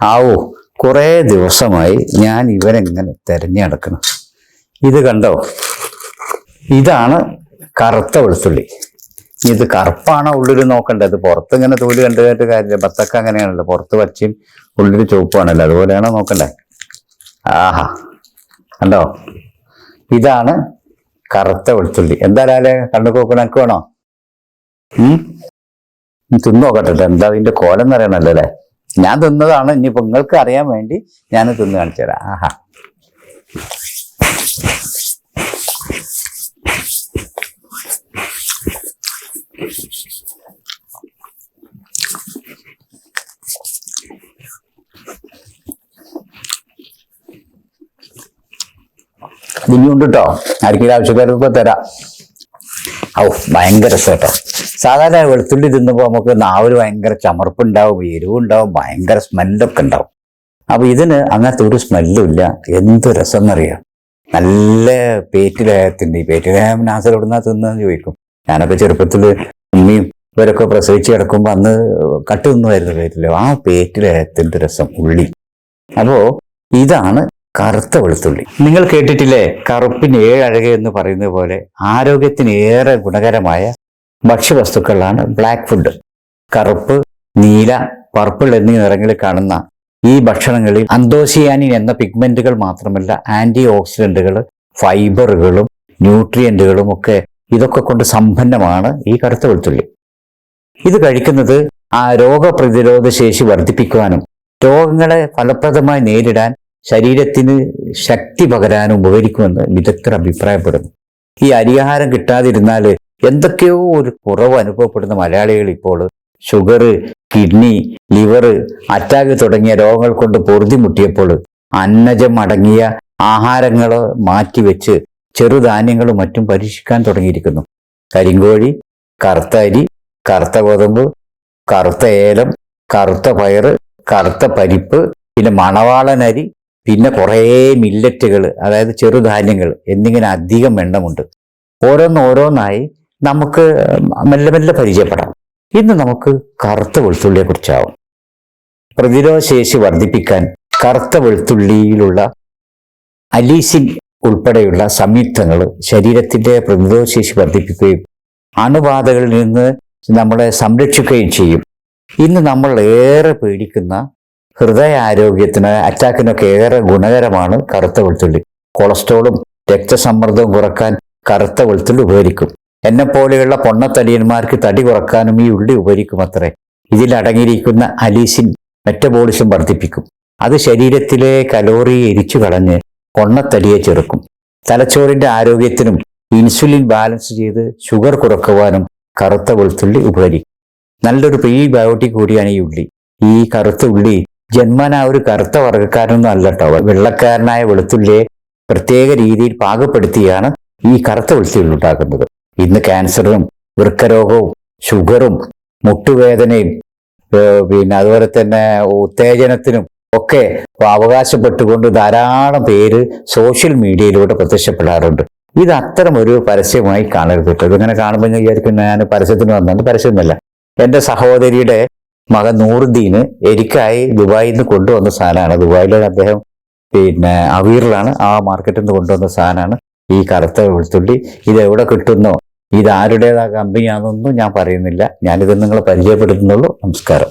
ആവോ കുറേ ദിവസമായി ഞാൻ ഇവരെങ്ങനെ തിരഞ്ഞെടുക്കണം? ഇത് കണ്ടോ? ഇതാണ് കറുത്ത വെളുത്തുള്ളി. ഇത് കറുപ്പാണോ ഉള്ളിൽ നോക്കണ്ടത്? പുറത്ത് ഇങ്ങനെ തോൽ കണ്ടു കാര്യമില്ല. ബത്തക്ക അങ്ങനെയാണല്ലോ. പുറത്ത് പച്ചയും ഉള്ളിൽ ചുവപ്പാണല്ലോ. അതുപോലെയാണോ നോക്കണ്ടേ? ആഹാ. കണ്ടോ? ഇതാണ് കറുത്ത വെളുത്തുള്ളി. എന്തായാലേ കണ്ണു കോക്കണക്ക് വേണോ ഉം? തിന്നു നോക്കട്ടെ എന്താ അതിന്റെ കോലം എന്നറിയണല്ലോ അല്ലേ? ഞാൻ തിന്നതാണ് ഇനിയിപ്പോൾ നിങ്ങൾക്ക് അറിയാൻ വേണ്ടി ഞാൻ തിന്ന് കാണിച്ചു തരാം. ആഹാ. ഇനിയുണ്ട് കേട്ടോ ആർക്കെങ്കിലും ആവശ്യക്കാർക്ക് തരാം. ഔ ഭയങ്കര രസം കേട്ടോ സാധാരണ വെളുത്തുള്ളി തിന്നുമ്പോൾ നമുക്ക് നാവിൽ ഭയങ്കര ചമർപ്പുണ്ടാവും എരിവുണ്ടാവും ഭയങ്കര സ്മെല്ലൊക്കെ ഉണ്ടാവും. അപ്പൊ ഇതിന് അങ്ങനത്തെ ഒരു സ്മെല്ലും ഇല്ല. എന്ത് രസം എന്നറിയാം നല്ല പേറ്റിലേഹത്തിന്റെ പേറ്റിലേഹം നാസർ എവിടുന്നാ തിന്നെന്ന് ചോദിക്കും. ഞാനൊക്കെ ചെറുപ്പത്തിൽ ഉമ്മയും ഇവരൊക്കെ പ്രസവിച്ച് കിടക്കുമ്പോൾ അന്ന് കട്ട് തിന്നുമായിരുന്നു പേറ്റിലേഹം ആ പേറ്റിലേഹത്തിന്റെ രസം ഉള്ളി. അപ്പോ ഇതാണ് കറുത്ത വെളുത്തുള്ളി. നിങ്ങൾ കേട്ടിട്ടില്ലേ? കറുപ്പിന് ഏഴഴക എന്ന് പറയുന്നത് പോലെ ആരോഗ്യത്തിന് ഏറെ ഗുണകരമായ ഭക്ഷ്യവസ്തുക്കളാണ് ബ്ലാക്ക് ഫുഡ് കറുപ്പ് നീല പർപ്പിൾ എന്നീ നിറങ്ങളിൽ കാണുന്ന ഈ ഭക്ഷണങ്ങളിൽ അന്തോസിയാനിൻ എന്ന പിഗ്മെന്റുകൾ മാത്രമല്ല ആന്റി ഓക്സിഡന്റുകൾ ഫൈബറുകളും ന്യൂട്രിയന്റുകളും ഒക്കെ ഇതൊക്കെ കൊണ്ട് സമ്പന്നമാണ് ഈ കറുത്ത വെളുത്തുള്ളി. ഇത് കഴിക്കുന്നത് ആ രോഗപ്രതിരോധ ശേഷി വർദ്ധിപ്പിക്കുവാനും രോഗങ്ങളെ ഫലപ്രദമായി നേരിടാൻ ശരീരത്തിന് ശക്തി പകരാനും ഉപകരിക്കുമെന്ന് വിദഗ്ധർ അഭിപ്രായപ്പെടുന്നു. ഈ അരിയാഹാരം കിട്ടാതിരുന്നാൽ എന്തൊക്കെയോ ഒരു കുറവ് അനുഭവപ്പെടുന്ന മലയാളികൾ ഇപ്പോൾ ഷുഗർ കിഡ്നി ലിവർ അറ്റാക്ക് തുടങ്ങിയ രോഗങ്ങൾ കൊണ്ട് പൊറുതിമുട്ടിയപ്പോൾ അന്നജം അടങ്ങിയ ആഹാരങ്ങൾ മാറ്റിവെച്ച് ചെറുധാന്യങ്ങളും മറ്റും പരീക്ഷിക്കാൻ തുടങ്ങിയിരിക്കുന്നു. കരിങ്കോഴി കറുത്ത അരി കറുത്ത ഗോതമ്പ് കറുത്ത ഏലം കറുത്ത പയറ് കറുത്ത പരിപ്പ് പിന്നെ മണവാളൻ അരി പിന്നെ കുറേ മില്ലറ്റുകൾ അതായത് ചെറുധാന്യങ്ങൾ എന്നിങ്ങനെ അധികം എണ്ണമുണ്ട്. ഓരോന്നോരോന്നായി നമുക്ക് മെല്ലെ മെല്ലെ പരിചയപ്പെടാം. ഇന്ന് നമുക്ക് കറുത്ത വെളുത്തുള്ളിയെ കുറിച്ചാവും പ്രതിരോധ ശേഷി വർദ്ധിപ്പിക്കാൻ കറുത്ത വെളുത്തുള്ളിയിലുള്ള അലീസിൻ ഉൾപ്പെടെയുള്ള സംയുക്തങ്ങൾ ശരീരത്തിന്റെ പ്രതിരോധ ശേഷി വർദ്ധിപ്പിക്കുകയും അണുബാധകളിൽ നിന്ന് നമ്മളെ സംരക്ഷിക്കുകയും ചെയ്യും. ഇന്ന് നമ്മൾ ഏറെ പേടിക്കുന്ന ഹൃദയാരോഗ്യത്തിന് അറ്റാക്കിനൊക്കെ ഏറെ ഗുണകരമാണ് കറുത്ത വെളുത്തുള്ളി. കൊളസ്ട്രോളും രക്തസമ്മർദ്ദവും കുറയ്ക്കാൻ കറുത്ത വെളുത്തുള്ളി ഉപകരിക്കും. എന്നെ പോലെയുള്ള പൊണ്ണത്തടിയന്മാർക്ക് തടി കുറക്കാനും ഈ ഉള്ളി ഉപകരിക്കും അത്രേ ഇതിലടങ്ങിയിരിക്കുന്ന അലീസിൻ മെറ്റബോളിസം വർദ്ധിപ്പിക്കും. അത് ശരീരത്തിലെ കലോറി എരിച്ചു കളഞ്ഞ് പൊണ്ണത്തടിയെ ചെറുക്കും. തലച്ചോറിന്റെ ആരോഗ്യത്തിനും ഇൻസുലിൻ ബാലൻസ് ചെയ്ത് ഷുഗർ കുറക്കുവാനും കറുത്ത വെളുത്തുള്ളി ഉപകരിക്കും. നല്ലൊരു പ്രീ ബയോട്ടിക് കൂടിയാണ് ഈ ഉള്ളി. ഈ കറുത്ത ഉള്ളി ജന്മന ഒരു കറുത്ത വർഗക്കാരനൊന്നും അല്ല കേട്ടോ വെള്ളക്കാരനായ വെളുത്തുള്ളിയെ പ്രത്യേക രീതിയിൽ പാകപ്പെടുത്തിയാണ് ഈ കറുത്ത വെളുത്തുള്ളി ഉണ്ടാക്കുന്നത്. ഇന്ന് ക്യാൻസറും വൃക്കരോഗവും ഷുഗറും മുട്ടുവേദനയും പിന്നെ അതുപോലെ തന്നെ ഉത്തേജനത്തിനും ഒക്കെ അവകാശപ്പെട്ടുകൊണ്ട് ധാരാളം പേര് സോഷ്യൽ മീഡിയയിലൂടെ പ്രത്യക്ഷപ്പെടാറുണ്ട്. ഇത് അത്തരം ഒരു പരസ്യമായി കാണരുത് ഇങ്ങനെ കാണുമ്പോൾ ഞാൻ വിചാരിക്കും ഞാൻ പരസ്യത്തിന് വന്നത് പരസ്യമൊന്നുമല്ല. എന്റെ സഹോദരിയുടെ മകൻ നൂറുദ്ദീന് എരിക്കായി ദുബായിൽ നിന്ന് കൊണ്ടുവന്ന സാധനമാണ്. ദുബായിലെ അദ്ദേഹം പിന്നെ അവീറിലാണ് ആ മാർക്കറ്റിൽ നിന്ന് കൊണ്ടുവന്ന സാധനമാണ്. ഈ കറുത്ത വെളുത്തുള്ളി ഇത് എവിടെ കിട്ടുന്നോ ഇത് ആരുടേതാ കമ്പനിയാണെന്നൊന്നും ഞാൻ പറയുന്നില്ല. ഞാനിത് നിങ്ങളെ പരിചയപ്പെടുത്തുന്നുള്ളൂ. നമസ്കാരം.